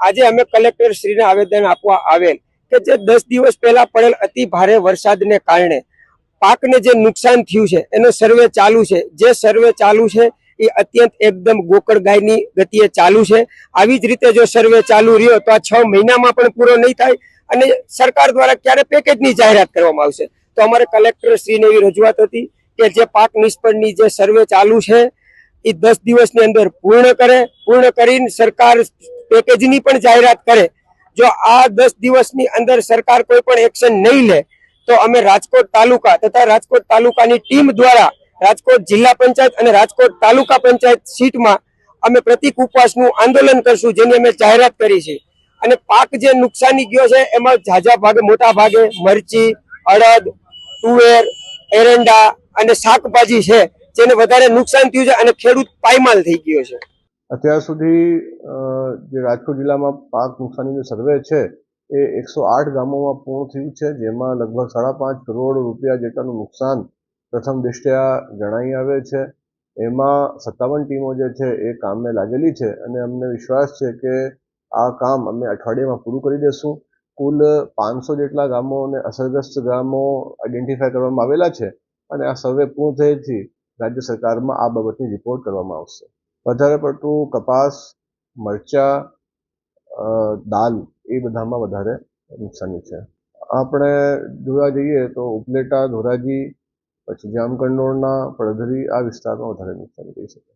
આજે અમે કલેક્ટર શ્રીને આવેદન આપવા આવેલ કે જે દસ દિવસ પહેલા પડેલ અતિ ભારે વરસાદને કારણે પાકને જે નુકસાન થયું છે, એનો સર્વે ચાલુ છે. જે સર્વે ચાલુ છે, એ અત્યંત એકદમ ગોકળ ગાયની ગતિએ ચાલુ છે. આવી જ રીતે જો સર્વે ચાલુ રહ્યો, તો આ છ મહિનામાં પણ પૂરો નહીં થાય અને સરકાર દ્વારા ક્યારે પેકેજની જાહેરાત કરવામાં આવશે? તો અમારે કલેક્ટર શ્રીને એવી રજૂઆત હતી કે જે પાક નિષ્ફળની જે સર્વે ચાલુ છે, એ દસ દિવસની અંદર પૂર્ણ કરે. પૂર્ણ કરીને સરકાર પેકેજની પણ જાહેરાત કરે. જો આ દસ દિવસની અંદર સરકાર કોઈ પણ એક્શન નહીં લે, તો અમે રાજકોટ તાલુકા તથા રાજકોટ તાલુકાની ટીમ દ્વારા રાજકોટ જિલ્લા પંચાયત અને રાજકોટ તાલુકા પંચાયત સીટમાં અમે પ્રતિક ઉપવાસનું આંદોલન કરશું, જેની અમે જાહેરાત કરી છે. અને પાક જે નુકસાની ગયો છે, એમાં ઝાઝા ભાગે, મોટા ભાગે મરચી, અડદ, તુવેર, એરંડા અને શાકભાજી છે, જેને વધારે નુકસાન થયું છે અને ખેડૂત પાયમાલ થઈ ગયો છે. અત્યાર સુધી જે રાજકોટ જિલ્લામાં પાક નુકસાનીનો સર્વે છે, એ એકસો આઠ ગામોમાં પૂર્ણ થયું છે, જેમાં લગભગ સાડા પાંચ કરોડ રૂપિયા જેટલાનું નુકસાન પ્રથમ દ્રષ્ટિયા જણાઈ આવે છે. એમાં સત્તાવન ટીમો જે છે, એ કામે લાગેલી છે અને અમને વિશ્વાસ છે કે આ કામ અમે અઠવાડિયામાં પૂરું કરી દેશું. કુલ પાંચસો જેટલા ગામો અને અસરગ્રસ્ત ગામો આઈડેન્ટિફાય કરવામાં આવેલા છે અને આ સર્વે પૂર્ણ થયેથી રાજ્ય સરકારમાં આ બાબતની રિપોર્ટ કરવામાં આવશે. વધારે પડતું કપાસ, મરચા દાલ એ બધામાં વધારે નુકસાની છે. આપણે જોવા જઈએ તો ઉપલેટા, ધોરાજી, પછી જામકંડોળના, પડધરી આ વિસ્તારમાં વધારે નુકસાની થઈ શકે.